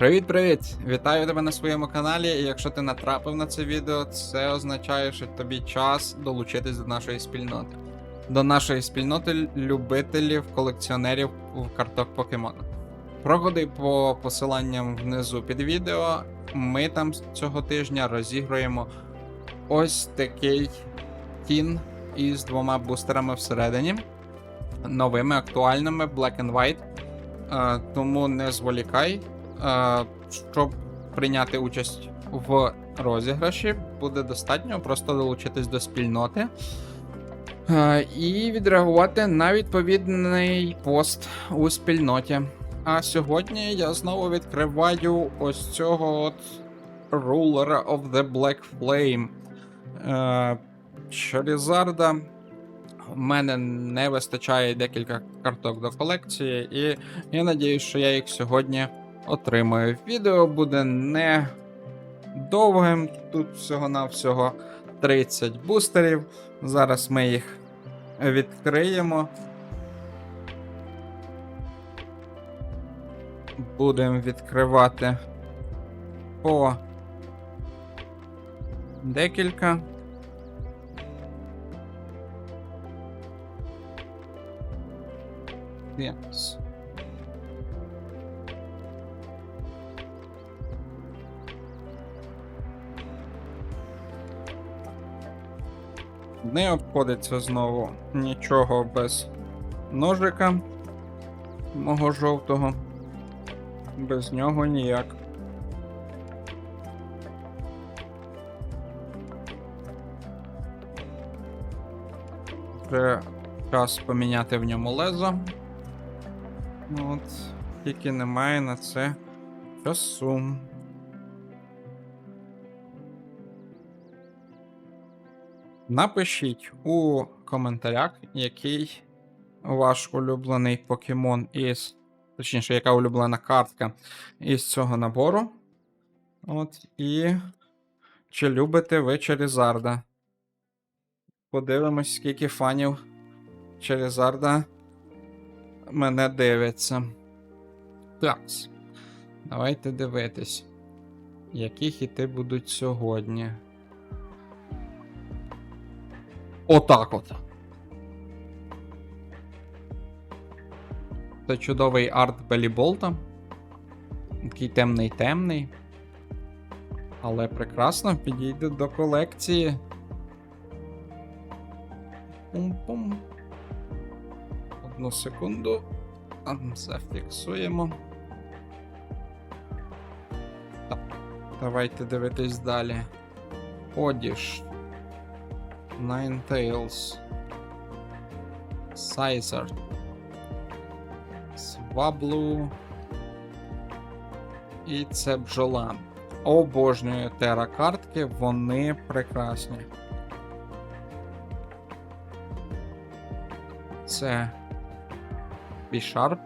Привіт-привіт! Вітаю тебе на своєму каналі. І якщо ти натрапив на це відео, це означає, що тобі час долучитись до нашої спільноти. До нашої спільноти любителів, колекціонерів в карток покемона. Проходи по посиланням внизу під відео. Ми там цього тижня розігруємо ось такий тін із двома бустерами всередині. Новими, актуальними, Black and White. Е, тому не зволікай. Е, щоб прийняти участь в розіграші, буде достатньо просто долучитись до спільноти е, і відреагувати на відповідний пост у спільноті. А сьогодні я знову відкриваю ось цього от Ruler of the Black Flame. Шарізарда. В мене не вистачає декілька карток до колекції, і я надіюсь, що я їх сьогодні отримаю. Відео буде не довгим. Тут всього-навсього 30 бустерів. Зараз ми їх відкриємо. Будемо відкривати по декілька. Yes. Не обходиться знову нічого без ножика мого жовтого. Без нього ніяк. Вже час поміняти в ньому лезо. От, тільки немає на це часу. Напишіть у коментарях, який ваш улюблений покемон із. Точніше, яка улюблена картка із цього набору. От, і чи любите ви Черезарда? Подивимось, скільки фанів Черезарда мене дивиться. Такс. Давайте дивитись, які хіти будуть сьогодні. Отак от. Це чудовий арт Беліболта. Такий темний темний. Але прекрасно підійде до колекції. Пум-пум. Одну секунду. Зафіксуємо. Так. Давайте дивитись далі. Одіж. Ninetales. Sizer. Сваблу. І це бджола. Обожнюю тера картки, вони прекрасні. Це B-Sharp.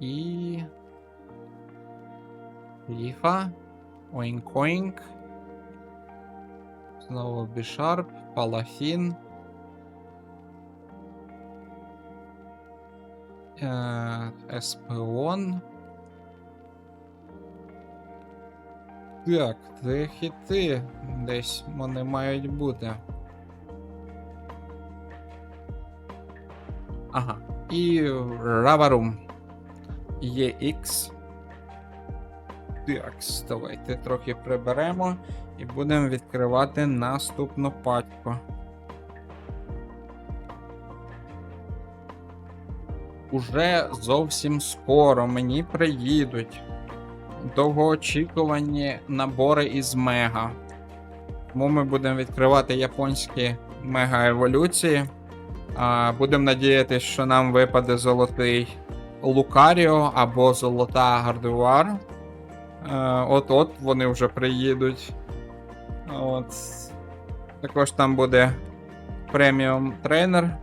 І. Ліфа. Oink-Oink. Знову B-Sharp, Палафін. Е, Еспеон. Так, це хіти десь вони мають бути. Ага. І Раварум. EX. Так, давайте трохи приберемо і будемо відкривати наступну пачку. Уже зовсім скоро мені приїдуть довгоочікувані набори із Мега. Тому ми будемо відкривати японські мега-еволюції. Будемо надіятися, що нам випаде золотий Лукаріо або золота Гардуар. От-от вони вже приїдуть. От. Також там буде преміум тренер.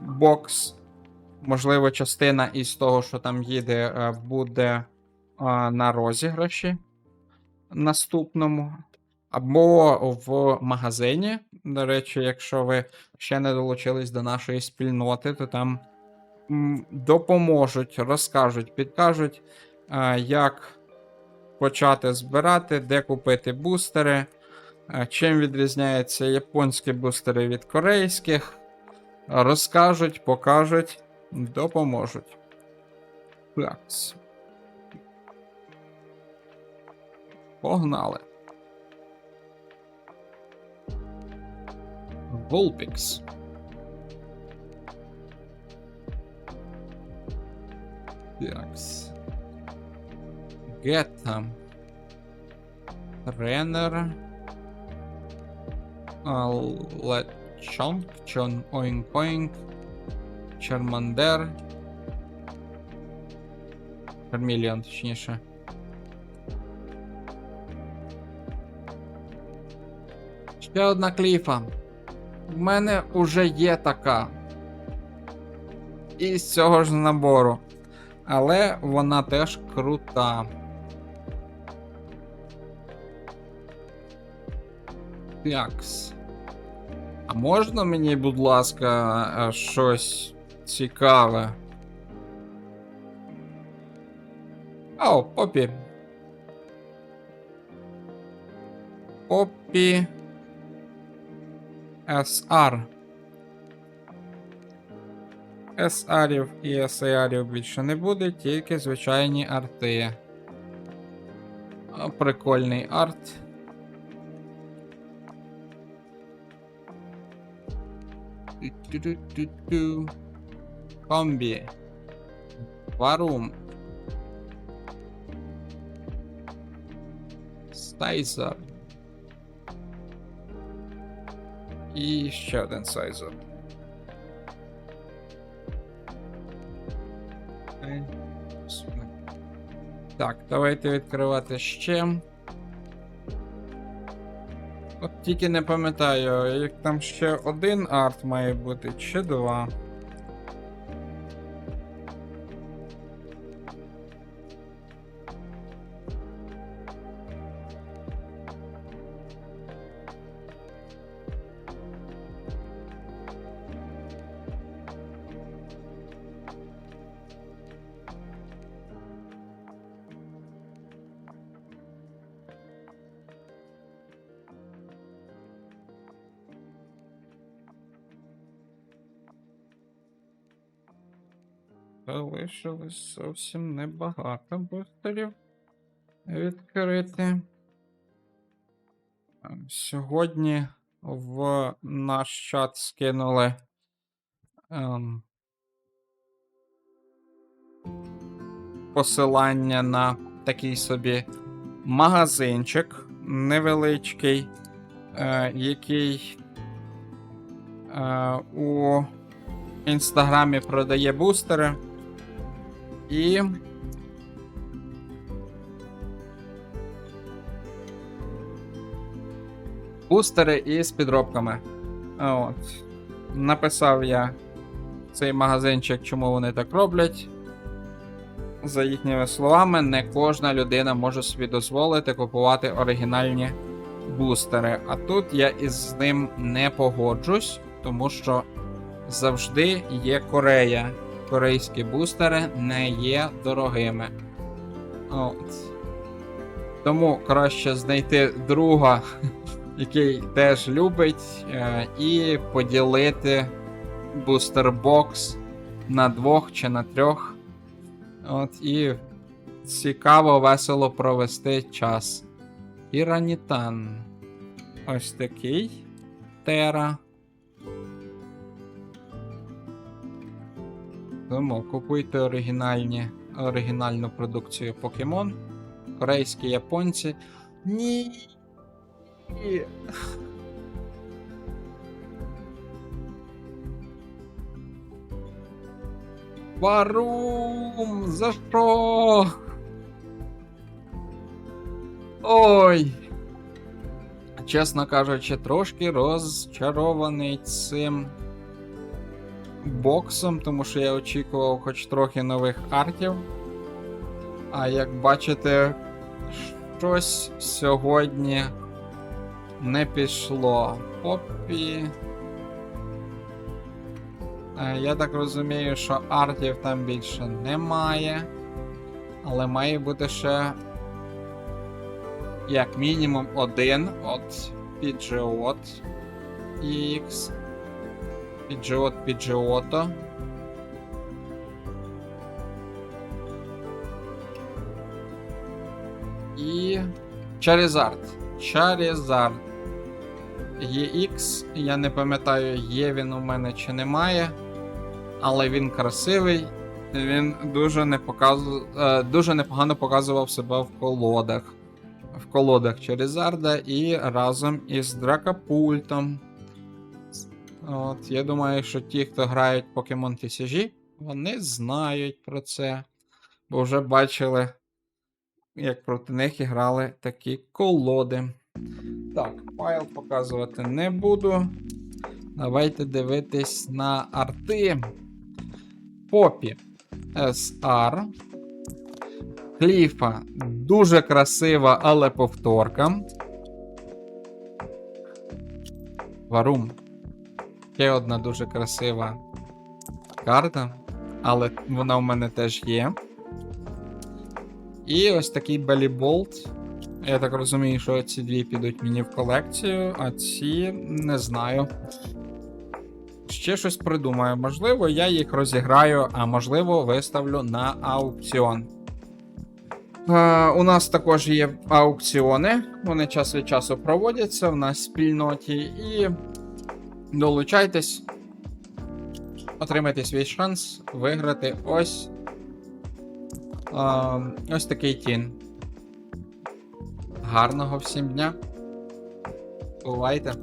Бокс. Можливо, частина із того, що там їде, е, буде е, на розіграші наступному. Або в магазині. До речі, якщо ви ще не долучились до нашої спільноти, то там допоможуть, розкажуть, підкажуть, е, як почати збирати, де купити бустери, чим відрізняються японські бустери від корейських. Розкажуть, покажуть, допоможуть. Так. Погнали. Vulpix. Такс. Гетта. Тренер. Лечонг, Чон Оінг Оінг. Чермандер. Карміліон, точніше. Ще одна кліфа. В мене уже є така. І з цього ж набору. Але вона теж крута. Такс. А можна мені, будь ласка, е, щось цікаве? О, Попі. Попі. SR. SR і SAR більше не буде, тільки звичайні арти. Прикольний арт. Комбі. Варум. Стайзер. І ще один сайзер. Так, давайте відкривати ще. От тільки не пам'ятаю, як там ще один арт має бути, чи два. Залишилось зовсім небагато бустерів відкрити. Е, Сьогодні в наш чат скинули ем, посилання на такий собі магазинчик невеличкий, е, який е, у інстаграмі продає бустери. І. Бустери із підробками. От. Написав я цей магазинчик, чому вони так роблять. За їхніми словами, не кожна людина може собі дозволити купувати оригінальні бустери. А тут я із ним не погоджусь, тому що завжди є Корея. Корейські бустери не є дорогими. От. Тому краще знайти друга, який теж любить, е, і поділити бустербокс на двох чи на трьох. От, і цікаво, весело провести час. Іранітан. Ось такий. Тера. Тому купуйте оригінальні, оригінальну продукцію Pokemon. Корейські японці. Ні. Варум! За що? Ой. Чесно кажучи, трошки розчарований цим боксом, тому що я очікував хоч трохи нових артів. А як бачите, щось сьогодні не пішло. Поппі. Е, Я так розумію, що артів там більше немає. Але має бути ще. Як мінімум один от Pidgeot X. Pidgeot Pidgeotto. І. Charizard. Charizard. EX, я не пам'ятаю, є він у мене чи немає. Але він красивий. Він дуже, не показу... е, дуже непогано показував себе в колодах. В колодах Черезарда і разом із Дракопультом. От, я думаю, що ті, хто грають Pokemon TCG, вони знають про це. Бо вже бачили, як проти них грали такі колоди. Так, файл показувати не буду. Давайте дивитись на арти. Попі SR. Кліфа дуже красива, але повторка. Варум. Ще одна дуже красива карта, але вона в мене теж є. І ось такий Беліболт. Я так розумію, що ці дві підуть мені в колекцію, а ці не знаю. Ще щось придумаю. Можливо, я їх розіграю, а можливо, виставлю на аукціон. Е, у нас також є аукціони. Вони час від часу проводяться в нас в спільноті. І долучайтесь, отримайте свій шанс виграти ось, ось такий тін. Гарного всім дня. Бувайте!